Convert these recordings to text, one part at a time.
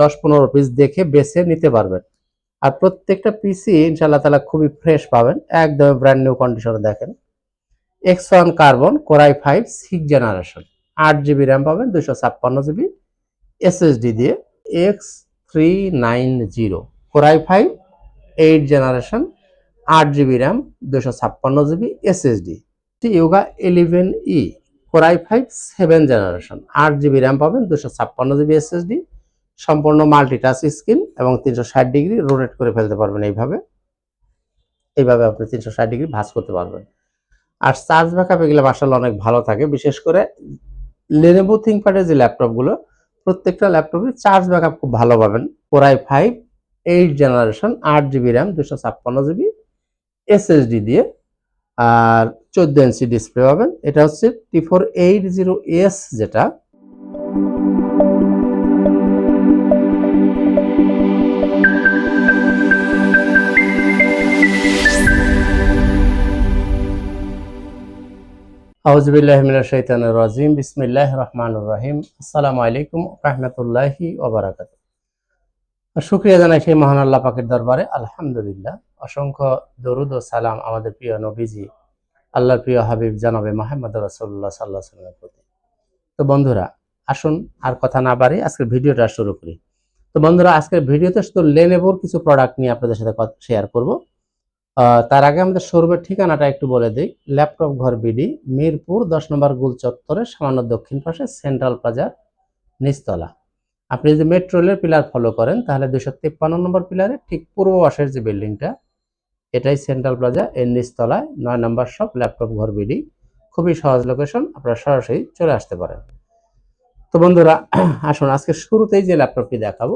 দশ পনেরো পিস দেখে বেছে নিতে পারবেন। আর প্রত্যেকটা পিসি ইনশাল্লাহ তালা খুবই ফ্রেশ পাবেন। একদম ব্র্যান্ড নিউ কন্ডিশনে দেখেন। X one carbon core i five six generation আট জিবি র্যাম পাবেন দুশো ছাপ্পান্ন জিবি এসএসডি দিয়ে। X three nine zero core i five eight generation আট জিবি র্যাম দুশো ছাপ্পান্ন GB SSD Yoga eleven E core i five seven generation আট GB RAM পাবেন দুশো ছাপ্পান্ন জিবি এসএসডি সম্পূর্ণ মাল্টি টাচ স্ক্রিন এবং তিনশো ষাট ডিগ্রি রোটেট করে ফেলতে পারবেন এইভাবে। এইভাবে আপনি তিনশো ষাট ডিগ্রি ভাঁজ করতে পারবেন। আর চার্জ ব্যাকআপ এগুলো মাসাল্লাহ অনেক ভালো থাকে, বিশেষ করে লেনেভো থিঙ্কপ্যাডের যে ল্যাপটপগুলো প্রত্যেকটা ল্যাপটপে চার্জ ব্যাকআপ খুব ভালো পাবেন। Core i five eight generation আট জিবি র্যাম দুশো ছাপ্পান্ন জিবি এসএসডি দিয়ে। আর চোদ্দ ইঞ্চি ডিসপ্লে পাবেন। এটা হচ্ছে T four eight zero S যেটা। আউজবিল্লাহমিনার শৈতানুর রাজিম। বিসমিল্লাহ রহমানুর রহিম। আসসালামু আলাইকুম রহমতুল্লাহি ওবরাকাত শুক্রিয়া জানাই সেই মহান আল্লাহ পাকের দরবারে। আলহামদুলিল্লাহ। অসংখ্য দরুদ ও সালাম আমাদের প্রিয় নবীজি, আল্লাহর প্রিয় হাবিব জানাবে মাহমদ রসল্লাহ সাল্লাহ সাল্লামের প্রতি। তো বন্ধুরা, আসুন আর কথা না বাড়ি আজকের ভিডিওটা শুরু করি। তো বন্ধুরা, আজকের ভিডিওতে শুধু লেনেবোর কিছু প্রোডাক্ট নিয়ে আপনাদের সাথে শেয়ার করব। তার আগে আমাদের শোরুমের ঠিকানাটা একটু বলে দিই। ল্যাপটপ ঘর বিডি, মিরপুর, দশ নম্বর গুল চত্বরে, সামান্য দক্ষিণ পাশে, সেন্ট্রাল প্লাজার নিচতলা। আপনি যদি মেট্রো রেলের পিলার ফলো করেন, তাহলে দুশো তিপ্পান্ন নম্বর পিলারে ঠিক পূর্ব পাশের যে বিল্ডিংটা, এটাই সেন্ট্রাল প্লাজা, এর নিচতলায় নয় নম্বর শপ, ল্যাপটপ ঘর বিডি। খুবই সহজ লোকেশন আপনারা সরাসরি চলে আসতে পারেন। তো বন্ধুরা, আসুন, আজকে শুরুতেই যে ল্যাপটপটি দেখাবো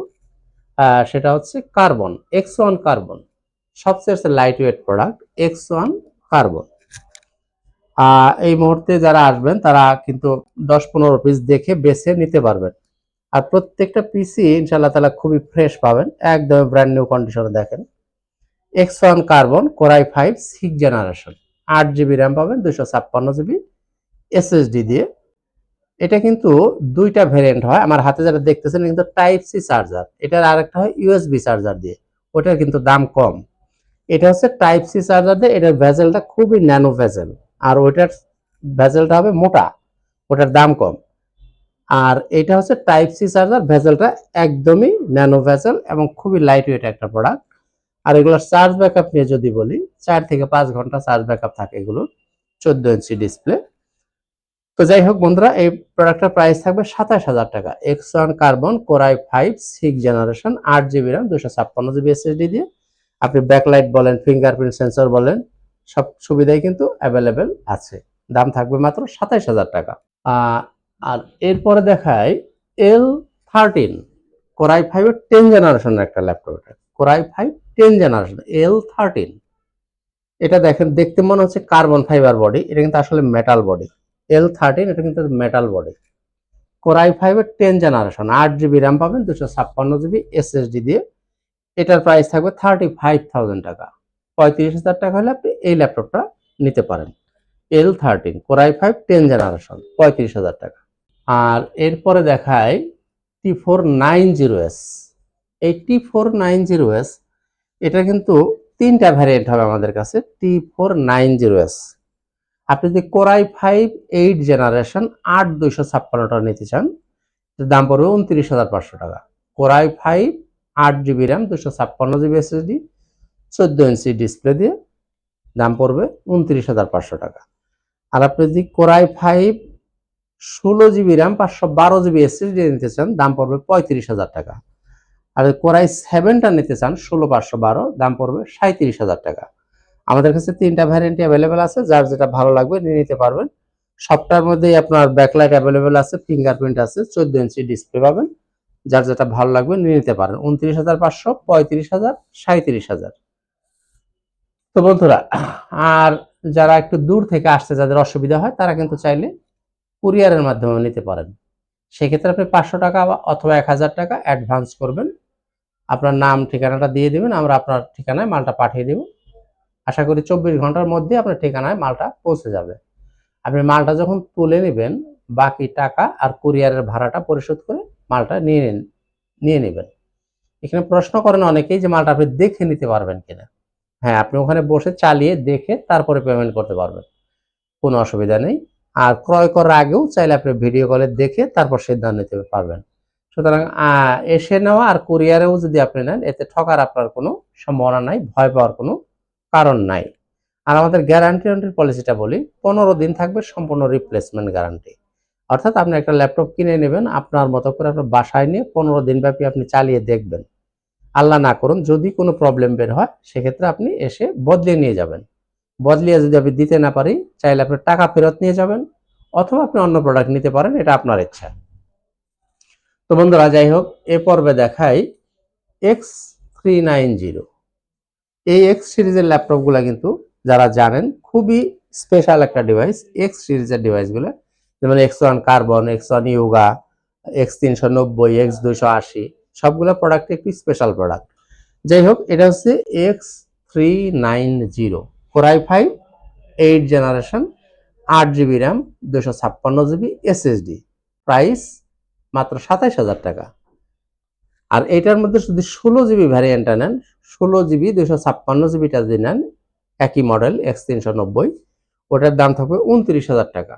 সেটা হচ্ছে কার্বন এক্স ওয়ান কার্বন সবচেয়ে lightweight product X one carbon এই মুহূর্তে যারা আসবেন, তারা কিন্তু দশ পনেরো পিস দেখে বেছে নিতে পারবেন। আর প্রত্যেকটা পিসি ইনশাল্লাহ তালা খুবই ফ্রেশ পাবেন, একদম ব্র্যান্ড নিউ কন্ডিশনে দেখেন। X one carbon core i five six generation আট জিবি র্যাম পাবেন দুশো ছাপ্পান্ন জিবি এসএসডি দিয়ে। এটা কিন্তু দুইটা ভেরিয়েন্ট হয়, আমার হাতে যারা দেখতেছেন কিন্তু টাইপ সি চার্জার এটার আরেকটা হয় ইউএসবি চার্জার দিয়ে, ওটার কিন্তু দাম কম। এটা হচ্ছে টাইপ সি চার্জার দিয়ে এটার ভেজেলটা খুবই ন্যানো ভেজেল আর ওইটার ভেজেলটা হবে মোটা, ওটার দাম কম। আর এটা হচ্ছে টাইপ সি চার্জার ভেজেলটা একদমই ন্যানো ভেজেল এবং খুবই লাইট ওয়েট একটা প্রোডাক্ট আর এগুলোর চার্জ ব্যাকআপ নিয়ে যদি বলি, চার থেকে পাঁচ ঘণ্টা চার্জ ব্যাকআপ থাকে এগুলো চোদ্দ ইঞ্চি ডিসপ্লে তো যাই হোক বন্ধুরা, এই প্রোডাক্টের প্রাইস থাকবে সাতাশ হাজার টাকা। X one carbon core i five six generation আট জিবি র্যাম দুশো ছাপ্পান্ন জিবি এসএসডি দিয়ে। আপনি ব্যাকলাইট বলেন ফিঙ্গারপ্রিন্ট সেন্সর বলেন, সব সুবিধাই কিন্তু অ্যাভেলেবেল আছে। দাম থাকবে মাত্র সাতাইশ হাজার টাকা। আর এরপরে দেখায় এল থার্টিন কোরাই ফাইভের টেন জেনারেশনের একটা ল্যাপটপ এটা। Core i five ten generation L thirteen এটা দেখেন, দেখতে মনে হচ্ছে কার্বন ফাইবার বডি এটা কিন্তু আসলে মেটাল বডি এল থার্টিন এটা কিন্তু মেটাল বডি কোরাই ফাইভের টেন জেনারেশন আট জিবি র্যাম পাবেন দুশো ছাপ্পান্ন জিবি এসএসডি দিয়ে এটার প্রাইস থাকবে থার্টি ফাইভ থাউজেন্ড টাকা। পঁয়ত্রিশ হাজার টাকা হলে আপনি এই ল্যাপটপটা নিতে পারেন। L thirteen core i five ten generation পঁয়ত্রিশ হাজার টাকা। আর এরপরে দেখায় T four nine zero S এই T four nine zero S এটা কিন্তু তিনটা ভ্যারিয়েন্ট হবে আমাদের কাছে T four nine zero S আপনি যদি কোরাই ফাইভ এইট জেনারেশন আট দুইশো ছাপ্পান্নটা নিতে চান দাম পড়বে উনত্রিশ হাজার পাঁচশো টাকা। কোরাই ফাইভ আট জিবি র্যাম দুশো ছাপ্পান্ন জিবি এসএসডি চোদ্দ ইঞ্চি ডিসপ্লে দিয়ে দাম পড়বে উনত্রিশ হাজার পাঁচশো টাকা। আর আপনি যদি কোরাই ফাইভ ষোলো জিবি র্যাম পাঁচশো বারো জিবি এসএসডি নিতে চান, দাম পড়বে পঁয়ত্রিশ হাজার টাকা। আর কোরাই সেভেনটা নিতে চান, ষোলো, পাঁচশো বারো, দাম পড়বে সাঁত্রিশ হাজার টাকা। আমাদের কাছে তিনটা ভ্যারিয়েন্টই অ্যাভেলেবেল আছে, যার যেটা ভালো লাগবে নিয়ে নিতে পারবেন। সবটার মধ্যেই আপনার ব্যাকলাইট অ্যাভেলেবেল আছে ফিঙ্গারপ্রিন্ট আছে, চোদ্দ ইঞ্চি ডিসপ্লে পাবেন। যার যেটা ভালো লাগবে নিয়ে নিতে পারেন। উনত্রিশ হাজার পাঁচশো, পঁয়ত্রিশ হাজার সাঁত্রিশ হাজার। তো বন্ধুরা, আর যারা একটু দূর থেকে আসতে যাদের অসুবিধা হয়, তারা কিন্তু চাইলে কুরিয়ারের মাধ্যমে নিতে পারেন। সেক্ষেত্রে আপনি পাঁচশো টাকা অথবা এক হাজার টাকা অ্যাডভান্স করবেন। আপনার নাম, ঠিকানাটা দিয়ে দেবেন, আমরা আপনার ঠিকানায় মালটা পাঠিয়ে দেব। আশা করি চব্বিশ ঘণ্টার মধ্যে আপনার ঠিকানায় মালটা পৌঁছে যাবে। আপনি মালটা যখন তুলে নেবেন, বাকি টাকা আর কুরিয়ারের ভাড়াটা পরিশোধ করে মালটা নিয়ে নিন, নিয়ে নেবেন। এখানে প্রশ্ন করেন অনেকেই যে মালটা আপনি দেখে নিতে পারবেন কিনা। হ্যাঁ আপনি ওখানে বসে চালিয়ে দেখে তারপরে পেমেন্ট করতে পারবেন। কোনো অসুবিধা নেই। আর ক্রয় করার আগেও চাইলে আপনি ভিডিও কলে দেখে তারপর সিদ্ধান্ত নিতে পারবেন। সুতরাং এসে নেওয়া আর কুরিয়ারেও যদি আপনি নেন, এতে ঠকার আপনার কোনো সম্ভাবনা নাই, ভয় পাওয়ার কোনো কারণ নাই। আর আমাদের গ্যারান্টি পলিসিটা বলি, পনেরো দিন থাকবে সম্পূর্ণ রিপ্লেসমেন্ট গ্যারান্টি অর্থাৎ আপনি একটা ল্যাপটপ কিনে নেবেন, আপনার মতো করে আপনার বাসায় নিয়ে পনেরো দিন ব্যাপী আপনি চালিয়ে দেখবেন। আল্লাহ না করুন, যদি কোনো প্রবলেম বের হয়, সেক্ষেত্রে আপনি এসে বদলিয়ে নিয়ে যাবেন। বদলিয়ে যদি আপনি দিতে না পারি, চাইলে আপনি টাকা ফেরত নিয়ে যাবেন, অথবা আপনি অন্য প্রোডাক্ট নিতে পারেন, এটা আপনার ইচ্ছা। তো বন্ধুরা, যাই হোক, এ পর্বে দেখাই এক্স থ্রি নাইন জিরো এই এক্স সিরিজের ল্যাপটপগুলো কিন্তু যারা জানেন, খুবই স্পেশাল একটা ডিভাইস এক্স সিরিজের ডিভাইসগুলো যেমন X one Carbon X one Yoga X তিনশো নব্বই এক্স দুইশো আশি সবগুলো প্রোডাক্ট একটি স্পেশাল প্রোডাক্ট যাই হোক, এটা হচ্ছে X three nine zero core i five eight generation আট জিবি র্যাম দুশো ছাপ্পান্ন জিবি এসএসডি প্রাইস মাত্র সাতাইশ হাজার টাকা। আর এটার মধ্যে যদি ষোলো জিবি ভ্যারিয়েন্টটা নেন, ষোলো জিবি দুশো ছাপ্পান্ন জিবিটা যদি নেন, একই মডেল এক্স তিনশো নব্বই ওটার দাম থাকবে উনত্রিশ হাজার টাকা।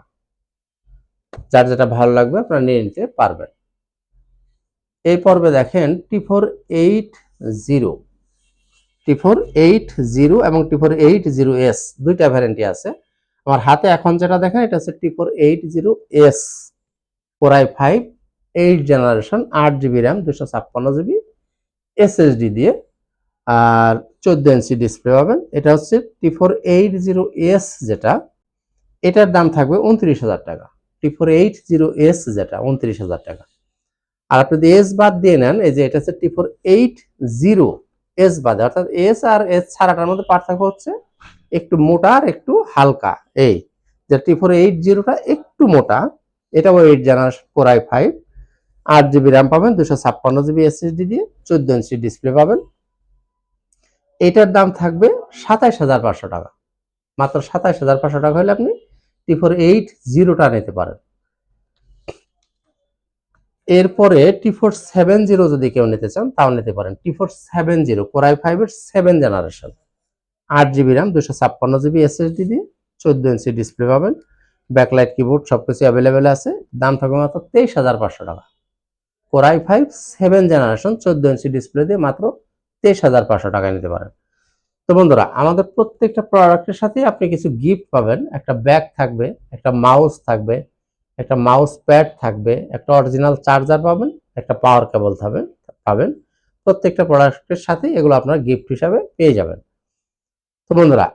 যার যেটা ভালো লাগবে আপনারা নিয়ে নিতে পারবেন। এই পর্বে দেখেন T four eight zero T four eight zero এবং T four eight zero S দুইটা ভ্যারেন্টি আছে। আমার হাতে এখন যেটা দেখেন, এটা হচ্ছে T four eight zero S four I five eight generation আট জিবি র্যাম দুশো ছাপ্পান্ন জিবি এসএসডি দিয়ে। আর চোদ্দ ইঞ্চি ডিসপ্লে পাবেন, এটা হচ্ছে T four eight zero S যেটা, এটার দাম থাকবে উনত্রিশ হাজার টাকা। T four eight zero S যেটা, উনত্রিশ হাজার টাকা। আর আপনি যদি এস বাদ দিয়ে নেন, এই যে এটা হচ্ছে T four eight zero S বাদে অর্থাৎ এস আর এস ছাড়াটার মধ্যে পার্থক্য হচ্ছে একটু মোটা আর একটু হালকা। এই যে টি ফোর এইট জিরোটা একটু মোটা, এটাও এইট জেনারেশন ফোর ফাইভ আট জিবি র্যাম পাবেন দুশো ছাপ্পান্ন জিবি দিয়ে চোদ্দ ইঞ্চি ডিসপ্লে পাবেন। এটার দাম থাকবে সাতাইশ হাজার পাঁচশো টাকা। মাত্র সাতাইশ হাজার পাঁচশো টাকা হলে আপনি টি ফোর এইট জিরোটা নিতে পারেন। এরপরে টি ফোর সেভেন জিরো যদি কেউ নিতে চান, তাও নিতে পারেন। T four seven zero core i ফাইভের সেভেন জেনারেশন আট জিবি র্যাম দুশো ছাপ্পান্ন জিবি এসএসডি দিয়ে চোদ্দ ইঞ্চি ডিসপ্লে পাবেন। ব্যাকলাইট কিবোর্ড সব কিছু অ্যাভেলেবেল আছে। দাম থাকবে মাত্র তেইশ হাজার পাঁচশো টাকা। কোরআই ফাইভ সেভেন জেনারেশন চোদ্দ ইঞ্চি ডিসপ্লে দিয়ে মাত্র তেইশ হাজার পাঁচশো টাকায় নিতে পারেন। তো বন্ধুরা, আমাদের প্রত্যেকটা প্রোডাক্টের সাথে আপনি কিছু গিফট পাবেন। একটা ব্যাগ থাকবে, একটা মাউস থাকবে, একটা মাউস প্যাড থাকবে, একটা অরিজিনাল চার্জার পাবেন, একটা পাওয়ার কেবল থাকবে পাবেন। প্রত্যেকটা প্রোডাক্টের সাথে এগুলো আপনার গিফট হিসাবে পেয়ে যাবেন। তো বন্ধুরা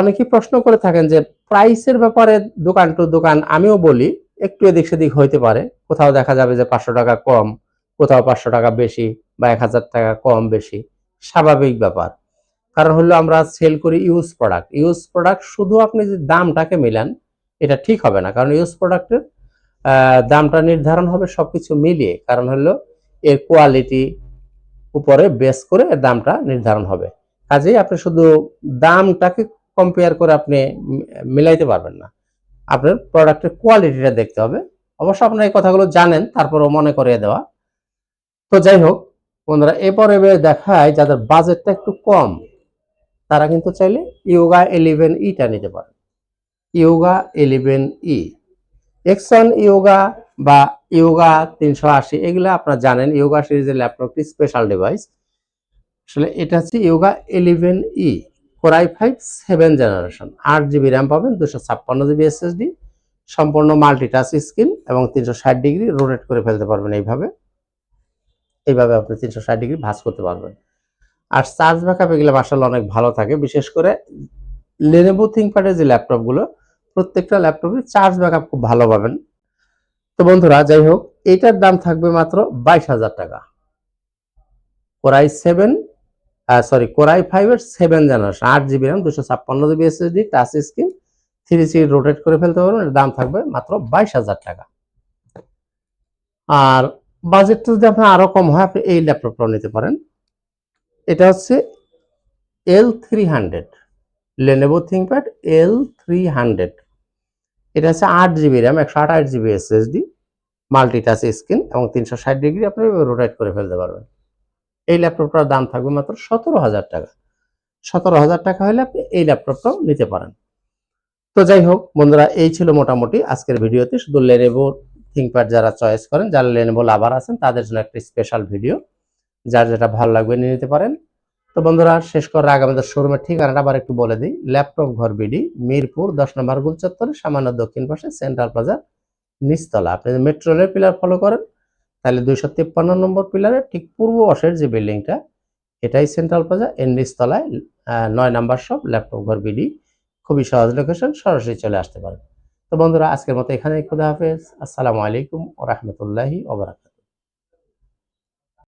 অনেকেই প্রশ্ন করে থাকেন যে প্রাইসের ব্যাপারে দোকান টু দোকান আমিও বলি, একটু এদিক সেদিক হইতে পারে। কোথাও দেখা যাবে যে পাঁচশো টাকা কম, কোথাও পাঁচশো টাকা বেশি বা এক হাজার টাকা কম বেশি। স্বাভাবিক ব্যাপার। কারণ হলো আমরা সেল করি ইউজ প্রোডাক্ট ইউজ প্রোডাক্ট শুধু আপনি যে দামটাকে মিলান, এটা ঠিক হবে না। কারণ ইউজ প্রোডাক্টের দামটা নির্ধারণ হবে, সবকিছু মিলিয়ে। কারণ হলো এর কোয়ালিটি উপরে বেস করে দামটা নির্ধারণ হবে। কাজেই আপনি শুধু দামটাকে কম্পেয়ার করে আপনি মিলাইতে পারবেন না। আপনার প্রোডাক্টের কোয়ালিটিটা দেখতে হবে। অবশ্য আপনার এই কথাগুলো জানেন, তারপরও মনে করিয়ে দেওয়া। তো যাই হোক, বন্ধুরা এরপরে দেখায় যাদের বাজেটটা একটু কম। তারা কিন্তু চাইলে ইয়োগা ইলেভেন ইটা নিতে পারে। Yoga eleven E exon yoga বা ইয়োগা তিনশো আশি, এগুলো আপনারা জানেন ইয়োগা সিরিজের ল্যাপটপটি স্পেশাল ডিভাইস আসলে এটা হচ্ছে Yoga eleven E core i five seven generation আট জিবি র্যাম পাবেন, দুশো ছাপ্পান্ন জিবি এসএসডি সম্পূর্ণ মাল্টি টাচ স্ক্রিন এবং তিনশো ষাট ডিগ্রি রোটেট করে ফেলতে পারবেন এইভাবে। এইভাবে আপনি তিনশো ষাট ডিগ্রি ভাঁজ করতে পারবেন। আর চার্জ ব্যাকআপ এগুলো মার্শাল অনেক ভালো থাকে। বিশেষ করে লেনেভো থিঙ্কপ্যাডের যে ল্যাপটপগুলো প্রত্যেকটা ল্যাপটপে চার্জ ব্যাকআপ খুব ভালো পাবেন। তো বন্ধুরা, যাই হোক এইটার দাম থাকবে মাত্র বাইশ হাজার টাকা। Core i seven sorry core i ফাইভের সেভেন জেনারেশন আট জিবি র্যাম দুশো ছাপ্পান্ন GB SSD touch screen three C rotate করে ফেলতে পারবেন। এর দাম থাকবে মাত্র বাইশ হাজার টাকা। আর বাজেটটা যদি আপনার আরও কম হয়, আপনি এই ল্যাপটপটাও নিতে পারেন। এটা হচ্ছে L three hundred Lenovo ThinkPad L three hundred এটা হচ্ছে আট জিবি র্যাম একশো আঠাশ GB SSD multi touch screen এবং তিনশো ষাট ডিগ্রি আপনি রোটেট করে ফেলতে পারবেন। এই ল্যাপটপটার দাম থাকবে মাত্র সতেরো হাজার টাকা। সতেরো হাজার টাকা হলে আপনি এই ল্যাপটপটাও নিতে পারেন। তো যাই হোক, বন্ধুরা, এই ছিল মোটামুটি আজকের ভিডিওতে। শুধু লেনেভো থিঙ্কপ্যাড যারা চয়েস করেন, যারা লেনেভো লাভার আছেন, তাদের জন্য একটা স্পেশাল ভিডিও যার যেটা ভালো লাগবে নিয়ে নিতে পারেন। তো বন্ধুরা, শেষ করার আগে আমাদের শোরুমের ঠিকানাটা আবার একটু বলে দিই। ল্যাপটপ ঘর বিডি, মিরপুর, দশ নম্বর গুল চত্বরে সামান্য দক্ষিণ পাশে, সেন্ট্রাল প্লাজা নিচতলা। আপনি যদি মেট্রো রেল পিলার ফলো করেন, তাহলে দুইশো তিপ্পান্ন নম্বর পিলারের ঠিক পূর্ব পাশের যে বিল্ডিংটা, এটাই সেন্ট্রাল প্লাজা। এর নিচতলায় নয় নাম্বার শপ ল্যাপটপ ঘর বিডি। খুবই সহজ লোকেশন সরাসরি চলে আসতে পারেন। তো বন্ধুরা, আজকের মতো এখানেই খুদা হাফেজ। আসসালামু আলাইকুম ও রহমতুল্লাহি ওবরাকাত